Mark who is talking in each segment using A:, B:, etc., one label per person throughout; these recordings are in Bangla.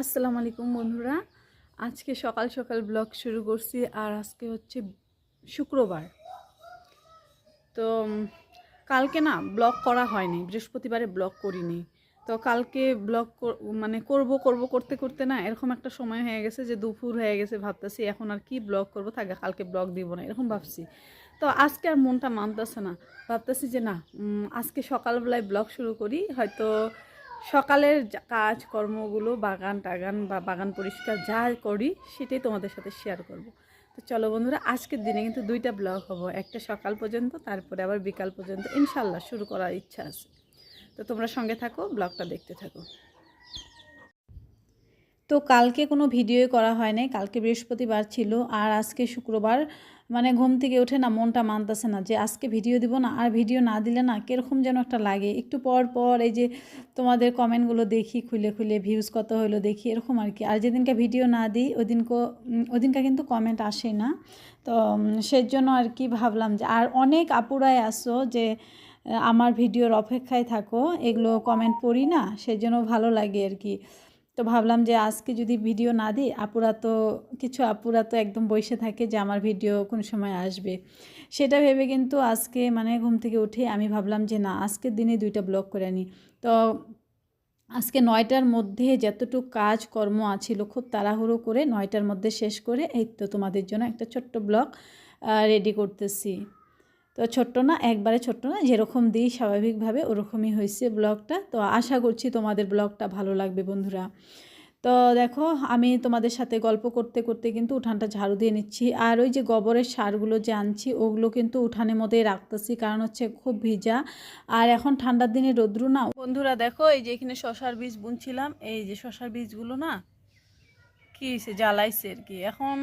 A: আসসালামু আলাইকুম বন্ধুরা। আজকে সকাল সকাল ব্লগ শুরু করছি আর আজকে হচ্ছে শুক্রবার। তো কালকে না ব্লগ করা হয়নি, বৃহস্পতিবারে ব্লগ করিনি। তো কালকে ব্লগ মানে করব করব করতে করতে না এরকম একটা সময় হয়ে গেছে যে দুপুর হয়ে গেছে, ভাবতেছি এখন আর কি ব্লগ করব, থাকে কালকে ব্লগ দিব না, এরকম ভাবছি। তো আজকে আর মনটা মানতেছে না, ভাবতেছি যে না আজকে সকালবেলায় ব্লগ শুরু করি, হয়তো সকালের যা- কাজ কর্মগুলো বাগান টাগান বা বাগান পরিষ্কার যা করি, সেটাই তোমাদের সাথে শেয়ার করব। তো চলো বন্ধুরা, আজকের দিনে কিন্তু দুইটা ব্লগ হব। একটা সকাল পর্যন্ত, তারপরে আবার বিকাল পর্যন্ত। ইনশাল্লাহ শুরু করার ইচ্ছা আছে। তো তোমরা সঙ্গে থাকো ব্লগটা দেখতে থাকো। তো কালকে কোনো ভিডিওই করা হয় নাই কালকে বৃহস্পতিবার ছিল আর আজকে শুক্রবার। মানে ঘুম থেকে ওঠে না মনটা মানতেছে না যে আজকে ভিডিও দিব না আর ভিডিও না দিলে না কীরকম যেন একটা লাগে। একটু পর পর এই যে তোমাদের কমেন্টগুলো দেখি, খুলে খুলে ভিউজ কত হলো দেখি, এরকম আর কি। আর যেদিনকে ভিডিও না দিই, ওদিনকে ওদিনকে কিন্তু কমেন্ট আসে না। তো সেজন্য আর কি ভাবলাম যে, আর অনেক আপুরাই আসো যে আমার ভিডিওর অপেক্ষায় থাকো, এগুলো কমেন্ট পড়ি না, সেজন্য ভালো লাগে আর কি। তো ভাবলাম যে আজকে যদি ভিডিও না দিই, আপুরা তো, কিছু আপুরা তো একদম বসে থাকে যে আমার ভিডিও কোন সময় আসবে। সেটা ভেবে কিন্তু আজকে মানে ঘুম থেকে উঠে আমি ভাবলাম যে না, আজকের দিনে দুইটা ব্লগ করে নিই। তো আজকে নয়টার মধ্যে যতটুকু কাজ কর্ম আছিল খুব তাড়াহুড়ো করে নয়টার মধ্যে শেষ করে এই তো তোমাদের জন্য একটা ছোট্ট ব্লগ রেডি করতেছি। তো ছোট্ট না, একবারে ছোট্ট না, যেরকম দিই স্বাভাবিকভাবে ওরকমই হয়েছে ব্লগটা। তো আশা করছি তোমাদের ব্লগটা ভালো লাগবে বন্ধুরা। তো দেখো, আমি তোমাদের সাথে গল্প করতে করতে কিন্তু উঠানটা ঝাড়ু দিয়ে নিচ্ছি। আর ওই যে গোবরের সারগুলো যে আনছি, ওগুলো কিন্তু উঠানের মধ্যেই রাখতেছি, কারণ হচ্ছে খুব ভিজা। আর এখন ঠান্ডার দিনে রোদ্রু না। বন্ধুরা দেখো, এই যে এখানে শশার বীজ বুনছিলাম, এই যে শশার বীজগুলো না, কী হয়েছে জ্বালাইছে আর কি। এখন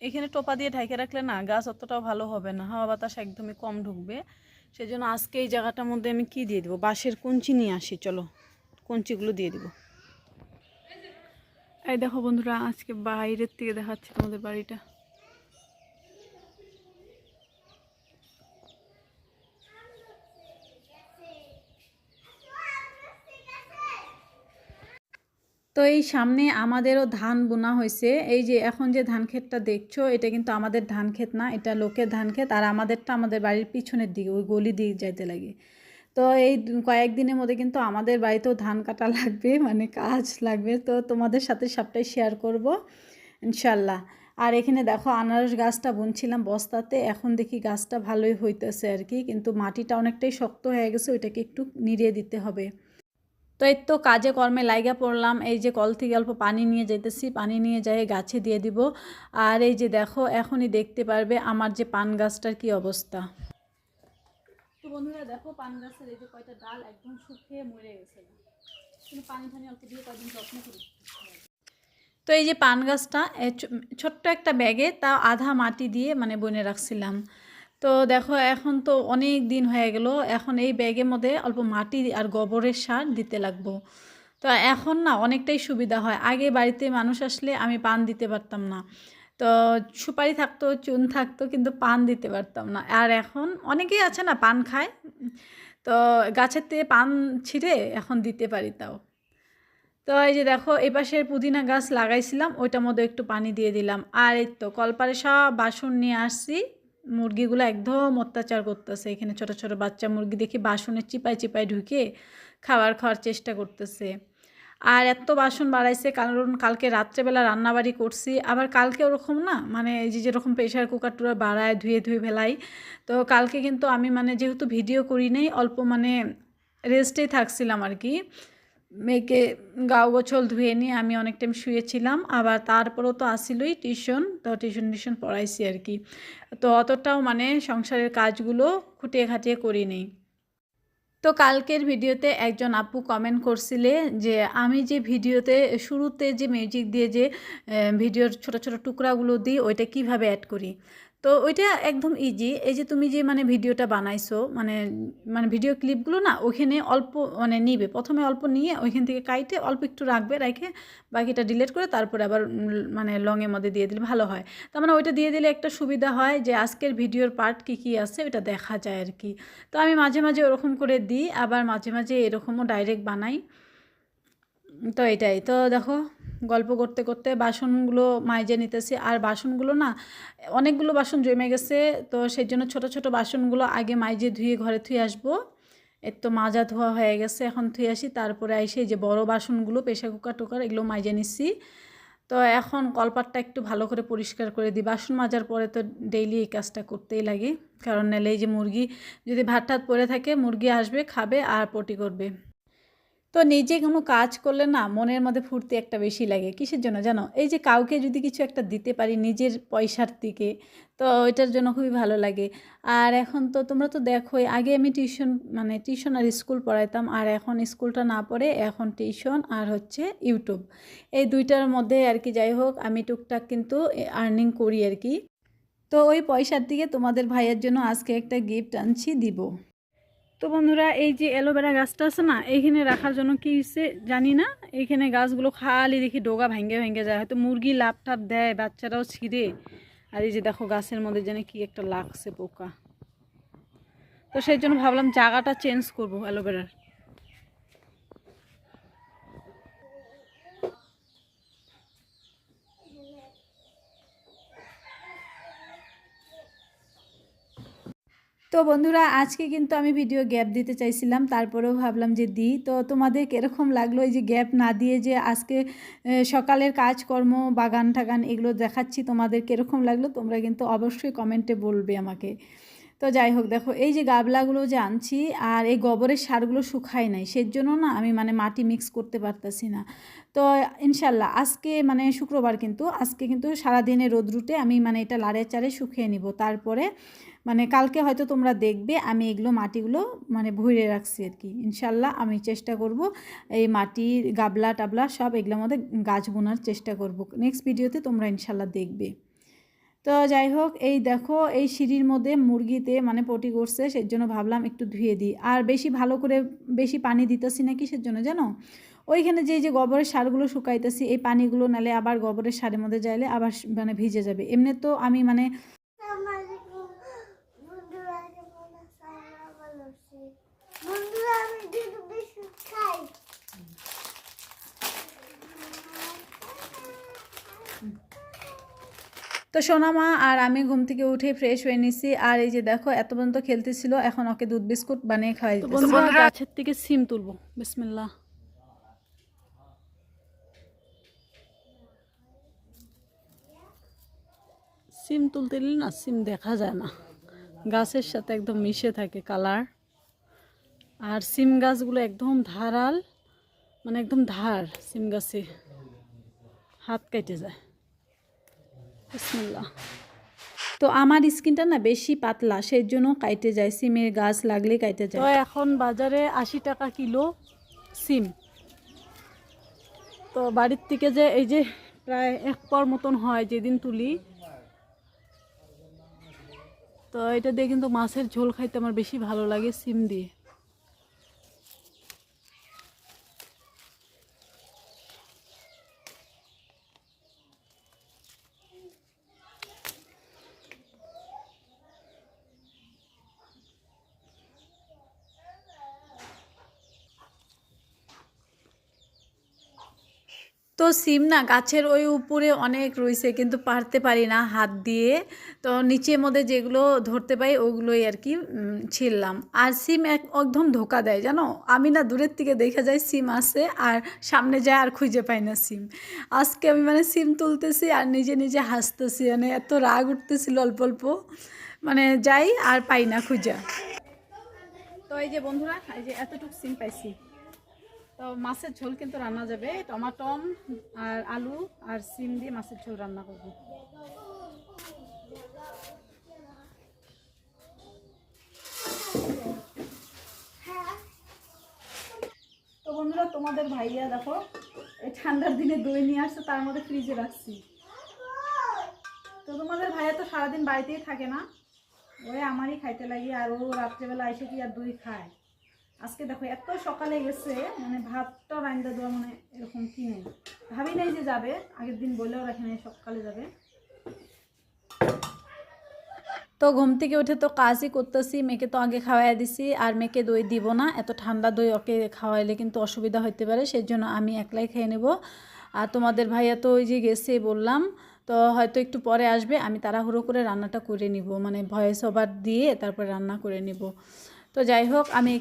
A: এখানে টোপা দিয়ে ঢাকে রাখলে না, গাছ অতটাও ভালো হবে না। হাওয়া বাতাস একদমই কম ঢুকবে। সেই জন্য আজকে এই জায়গাটার মধ্যে আমি কি দিয়ে দিব? বাঁশের কঞ্চি নিয়ে আসি, চলো। কঞ্চিগুলো দিয়ে দিব। এই দেখো বন্ধুরা, আজকে বাইরের থেকে দেখাচ্ছি তোমাদের বাড়িটা। তো এই সামনে আমাদেরও ধান বোনা হয়েছে। এই যে এখন যে ধান ক্ষেতটা দেখছ, এটা কিন্তু আমাদের ধান ক্ষেত না, এটা লোকের ধান ক্ষেত। আর আমাদেরটা আমাদের বাড়ির পিছনের দিকে, ওই গলি দিয়ে যাইতে লাগে। তো এই কয়েকদিনের মধ্যে কিন্তু আমাদের বাড়িতেও ধান কাটা লাগবে মানে কাজ লাগবে। তো তোমাদের সাথে সবটাই শেয়ার করব ইনশাল্লাহ আর এখানে দেখো, আনারস গাছটা বুনছিলাম বস্তাতে, এখন দেখি গাছটা ভালোই হইতেছে আর কি। কিন্তু মাটিটা অনেকটাই শক্ত হয়ে গেছে, ওইটাকে একটু নিড়িয়ে দিতে হবে। তো এই তো কাজে কর্মে লাইগা পড়লাম, এই যে কল থেকে অল্প পানি নিয়ে যেতেছি পানি নিয়ে যাই গাছে দিয়ে দিব। আর এই যে দেখো, এখনই দেখতে পারবে আমার যে পান গাছটার কি অবস্থা। তো বন্ধুরা দেখো, পান গাছের এই যে কয়টা ডাল একদম শুকিয়ে মরে গেছে। পানি অল্প দিয়ে যত্ন করি তো এই যে পান গাছটা ছোট্ট একটা ব্যাগে তা আধা মাটি দিয়ে মানে বনে রাখছিলাম। তো দেখো, এখন তো অনেক দিন হয়ে গেল। এখন এই ব্যাগের মধ্যে অল্প মাটি আর গোবরের সার দিতে লাগবো। তো এখন না অনেকটাই সুবিধা হয়। আগে বাড়িতে মানুষ আসলে আমি পান দিতে পারতাম না। তো সুপারি থাকতো, চুন থাকতো, কিন্তু পান দিতে পারতাম না। আর এখন অনেকেই আছে না পান খায়। তো গাছের থেকে পান ছিঁড়ে এখন দিতে পারি তাও। তো এই যে দেখো, এই পাশের পুদিনা গাছ লাগাইছিলাম, ওইটার মধ্যে একটু পানি দিয়ে দিলাম। আর এই তো কলপারে সব বাসন নিয়ে আসছি। মুরগিগুলো একদম অত্যাচার করতেছে। এখানে ছোট ছোট বাচ্চা মুরগি দেখি বাসনে চিপায় চিপায় ঢুকে খাবার খাওয়ার চেষ্টা করতেছে। আর এত বাসন বাড়াইছে, কারণ কালকে রাত্রেবেলা রান্নাবাড়ি করছি। আবার কালকে ওরকম না মানে এই যে যেরকম প্রেশার কুকার টুকার বাড়ায়, ধুয়ে ধুয়ে ফেলাই। তো কালকে কিন্তু আমি মানে যেহেতু ভিডিও করি নাই, অল্প মানে রেস্টেই থাকছিলাম আর কি। মেয়েকে গাও গোছল ধুয়ে নিয়ে আমি অনেক টাইম শুয়েছিলাম, আবার তারপরেও তো আসিলই টিউশন তো টিউশন টিউশন পড়াইছি আর কি। তো অতটাও মানে সংসারের কাজগুলো খুঁটিয়ে খাটিয়ে করি নেই তো কালকের ভিডিওতে একজন আপু কমেন্ট করছিলে যে, আমি যে ভিডিওতে, শুরুতে যে মিউজিক দিয়ে যে ভিডিওর ছোট ছোট টুকরাগুলো দিই, ওইটা কীভাবে অ্যাড করি? তো ওইটা একদম ইজি এই যে তুমি যে মানে ভিডিওটা বানাইছো মানে মানে ভিডিও ক্লিপগুলো না, ওইখানে অল্প মানে নিবে। প্রথমে অল্প নিয়ে ওইখান থেকে কাইটে অল্প একটু রাখবে, রেখে বাকিটা ডিলিট করে তারপরে আবার মানে লংয়ের মধ্যে দিয়ে দিলে ভালো হয়। তার মানে ওইটা দিয়ে দিলে একটা সুবিধা হয় যে আজকের ভিডিওর পার্ট কী কী আছে ওইটা দেখা যায় আর কি। তো আমি মাঝে মাঝে ওরকম করে দিই, আবার মাঝে মাঝে এরকমও ডাইরেক্ট বানাই। তো এটাই। তো দেখো গল্প করতে করতে বাসনগুলো মাইজে নিতেছি। আর বাসনগুলো না, অনেকগুলো বাসন জমে গেছে, তো সেই জন্য ছোটো ছোটো বাসনগুলো আগে মাইজে ধুয়ে ঘরে ধুয়ে আসব। এর তো মাজা ধোয়া হয়ে গেছে, এখন ধুয়ে আসি। তারপরে এসে যে বড় বাসনগুলো প্রেশার কুকার টুকার, এগুলো মাইজে নিচ্ছি। তো এখন কলপাটটা একটু ভালো করে পরিষ্কার করে দিই। বাসন মাজার পরে তো ডেইলি এই কাজটা করতেই লাগে। কারণ নাহলে এই যে মুরগি, যদি ভাত টাত পরে থাকে, মুরগি আসবে, খাবে আর পটি করবে। তো নিজে কোনো কাজ করলে না মনের মধ্যে ফুর্তি একটা বেশি লাগে। কিসের জন্য জানো? এই যে কাউকে যদি কিছু একটা দিতে পারি নিজের পয়সার থেকে তো ওইটার জন্য খুবই ভালো লাগে। আর এখন তো তোমরা তো দেখোই, আগে আমি টিউশন মানে টিউশন আর স্কুল পড়াইতাম, আর এখন স্কুলটা না পড়ে এখন টিউশন আর হচ্ছে ইউটিউব। এই দুইটার মধ্যে আর কি যাই হোক, আমি টুকটাক কিন্তু আর্নিং করি আর কি। তো ওই পয়সার দিকে তোমাদের ভাইয়ের জন্য আজকে একটা গিফট আনছি, দিব। তো বন্ধুরা, এই যে অ্যালোভেরা গাছটা আছে না, এইখানে রাখার জন্য কি হচ্ছে জানি না। এইখানে গাছগুলো খালি দেখি ডোগা ভেঙে ভেঙে যায়। হয়তো মুরগি লাভ টাপ দেয়, বাচ্চারাও ছিঁড়ে। আর এই যে দেখো গাছের মধ্যে যেন কি একটা লাগছে পোকা। তো সেই জন্য ভাবলাম জায়গাটা চেঞ্জ করব অ্যালোভেরার। তো বন্ধুরা, আজকে কিন্তু আমি ভিডিও গ্যাপ দিতে চাইছিলাম, তারপরেও ভাবলাম যে দিই। তো তোমাদের কীরকম লাগল এই যে গ্যাপ না দিয়ে যে আজকে সকালের কাজকর্ম, বাগান টাগান এগুলো দেখাচ্ছি, তোমাদের কীরকম লাগল তোমরা কিন্তু অবশ্যই কমেন্টে বলবে আমাকে। তো যাই হোক, দেখো, এই যে গাবলাগুলো যে আনছি, আর এই গোবরের সারগুলো শুকায় নাই সেই জন্য না আমি মানে মাটি মিক্স করতে পারতাছি না। তো ইনশাল্লাহ আজকে মানে শুক্রবার কিন্তু, আজকে কিন্তু সারাদিনে রোদ রুটে আমি মানে এটা লাড়ে চারে শুকিয়ে নিব। তারপরে মানে কালকে হয়তো তোমরা দেখবে আমি এগুলো মাটিগুলো মানে ভরে রাখছি আর কি। ইনশাল্লাহ আমি চেষ্টা করব এই মাটি, গাবলা, টাবলা সব এগুলোর মধ্যে গাছ বোনার চেষ্টা করব। নেক্সট ভিডিওতে তোমরা ইনশাল্লাহ দেখবে। তো যাই হোক, এই দেখো, এই সিঁড়ির মধ্যে মুরগিতে মানে পটি করছে সেই জন্য ভাবলাম একটু ধুয়ে দিই। আর বেশি ভালো করে বেশি পানি দিতেছি না কিসের জন্য জানো? ওইখানে যে যে গোবরের সারগুলো শুকাইতেছি, এই পানিগুলো নালে আবার গোবরের সারের মধ্যে যাইলে আবার মানে ভিজে যাবে। এমনি তো আমি মানে
B: বন্ধুরা কেমন আছে আমরা ভালো আছি বন্ধুরা আমি দুধ বিস্কুট খাই
A: তো সোনামা আর আমি ঘুম থেকে উঠে ফ্রেশ হয়ে নিছি। আর এই যে দেখো এত পর্যন্ত খেলতেছিল এখন ওকে দুধ বিস্কুট বানিয়ে খাওয়াই বন্ধুরা গাছের থেকে সিম তুলবো। বিসমিল্লাহ। সিম তুলতে গেলে না সিম দেখা যায় না। গাছের সাথে একদম মিশে থাকে কালার। আর সিম গাছগুলো একদম ধারাল মানে একদম ধার সিম গাছে। হাত কেটে যায়। বিসমিল্লাহ। তো আমার স্কিনটা না বেশি পাতলা সেই জন্য কাইটে যায়, সিমের গাছ লাগলে কাইটে যায়। তো এখন বাজারে আশি টাকা কিলো সিম। তো বাড়ির থেকে যে এই যে প্রায় এক পর মতন হয় যেদিন তুলি, তো এটা দিয়ে কিন্তু মাছের ঝোল খাইতে আমার বেশি ভালো লাগে সিম দিয়ে। তো সিম না গাছের ওই উপরে অনেক রয়েছে, কিন্তু পারতে পারি না হাত দিয়ে। তো নিচের মধ্যে যেগুলো ধরতে পাই ওগুলোই আর কি ছিললাম আর সিম এক, একদম ধোকা দেয়, জানো? আমি না দূরের থেকে দেখা যায় সিম আসে আর সামনে যায় আর খুঁজে পাই না সিম। আজকে আমি মানে সিম তুলতেছি আর নিজে নিজে হাসতেছি মানে এত রাগ উঠতেছিল অল্প অল্প। মানে যাই আর পাই না খুঁজা। তো এই যে বন্ধুরা, এই যে এতটুকু সিম পাইছি। তো মাছের ঝোল কিন্তু রান্না যাবে। টমাটম আর আলু আর সিম দিয়ে মাছের ঝোল রান্না করব। তো বন্ধুরা, তোমাদের ভাইয়া দেখো, এই ঠান্ডার দিনে দই নিয়ে আসছে, তার মধ্যে ফ্রিজে রাখছি। তো তোমাদের ভাইয়া তো সারাদিন বাড়িতেই থাকে না, ওই আমারই খাইতে লাগে, আর ও রাত্রেবেলা এসে কি আর দই খায়? আজকে দেখো, এত সকালে গেছে মানে ভাতটা রান্না দেওয়া মানে এরকম কি নেই। ভাবি নাই যে যাবে, আগের দিন বলেও রাখে নাই সকালে যাবে। তো ঘুম থেকে উঠে তো কাজই করতেছি, মেয়েকে তো আগে খাওয়াই দিছি, আর মেয়েকে দই দিব না, এত ঠান্ডা দই ওকে খাওয়াইলে কিন্তু অসুবিধা হতে পারে সেই জন্য আমি একলাই খেয়ে নেব। আর তোমাদের ভাইয়া তো ওই যে গেছে বললাম, তো হয়তো একটু পরে আসবে, আমি তাড়াহুড়ো করে রান্নাটা করে নিব মানে ভয়েস ওভার দিয়ে তারপরে রান্না করে নিব। তো যাই হোক, আমি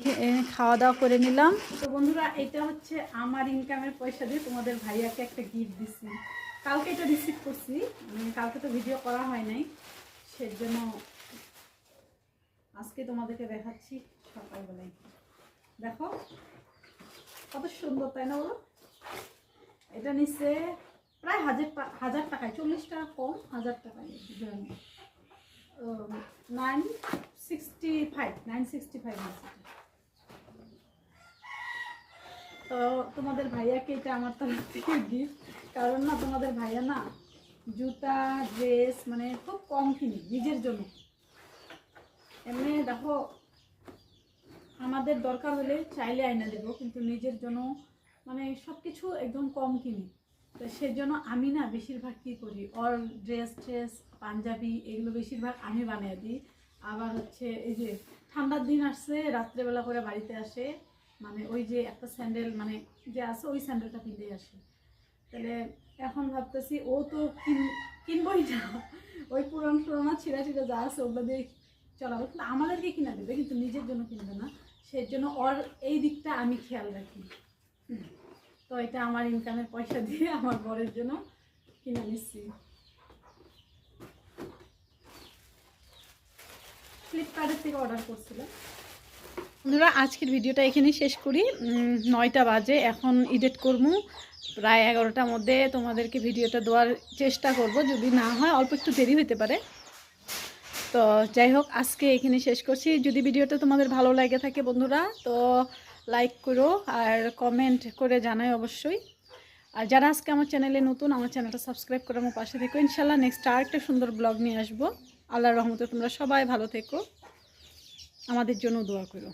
A: খাওয়া দাওয়া করে নিলাম। তো বন্ধুরা, এটা হচ্ছে আমার ইনকামের পয়সা দিয়ে তোমাদের ভাইয়াকে একটা গিফট দিছি। কালকে এটা রিসিভ করছি। মানে কালকে তো ভিডিও করা হয় নাই। সেজন্য আজকে তোমাদেরকে দেখাচ্ছি সকালবেলায়। দেখো, কত সুন্দর, তাই না বলো? এটা নিচ্ছে প্রায় হাজার হাজার টাকায়, চল্লিশ টাকা কম, হাজার টাকায়। Nine sixty five nine sixty five তো তোমাদের ভাইয়াকে এটা আমার তরফ থেকে গিফট কারণ না তোমাদের ভাইয়া না জুতা ড্রেস মানে খুব কম কিনি নিজের জন্য। এমনি দেখো, আমাদের দরকার হলে চাইলে আয়না দেবো, কিন্তু নিজের জন্য মানে সব কিছু একদম কম কিনি। তো সেজন্য আমি না বেশিরভাগ কী করি ওর ড্রেস ট্রেস পাঞ্জাবি এগুলো বেশিরভাগ আমি বানিয়ে দিই। আবার হচ্ছে এই যে ঠান্ডার দিন আসছে, রাত্রেবেলা করে বাড়িতে আসে মানে ওই যে একটা স্যান্ডেল মানে যে আছে ওই স্যান্ডেলটা কিনতেই আসে। তাহলে এখন ভাবতেছি ও তো কিন- কিনবই না। ওই পুরান পুরানো ছিঁড়া ছিঁড়া যা আছে ওগুলো দিয়ে চলাবো। কিন্তু আমাদেরকে কিনা দেবে, কিন্তু নিজের জন্য কিনবে না। সেই জন্য ওর এই দিকটা আমি খেয়াল রাখি। তো এটা আমার ইনকামের পয়সা দিয়ে আমার বরের জন্য কিনে নিচ্ছি। ফ্লিপকার্টের থেকে অর্ডার করছিলাম। বন্ধুরা, আজকের ভিডিওটা এখানেই শেষ করি। নয়টা বাজে, এখন এডিট করব। প্রায় এগারোটার মধ্যে তোমাদেরকে ভিডিওটা দেওয়ার চেষ্টা করব। যদি না হয়, অল্প একটু দেরি হতে পারে। তো যাই হোক, আজকে এখানে শেষ করছি। যদি ভিডিওটা তোমাদের ভালো লাগে থাকে বন্ধুরা, তো লাইক করো আর কমেন্ট করে জানাই অবশ্যই। আর যারা আজকে আমার চ্যানেলে নতুন, আমার চ্যানেলটা সাবস্ক্রাইব করে আমার পাশে থেকো। ইনশাল্লাহ নেক্সট আর একটা সুন্দর ব্লগ নিয়ে আসব। আল্লাহর রহমতে তোমরা সবাই ভালো থেকো। আমাদের জন্য দোয়া করো।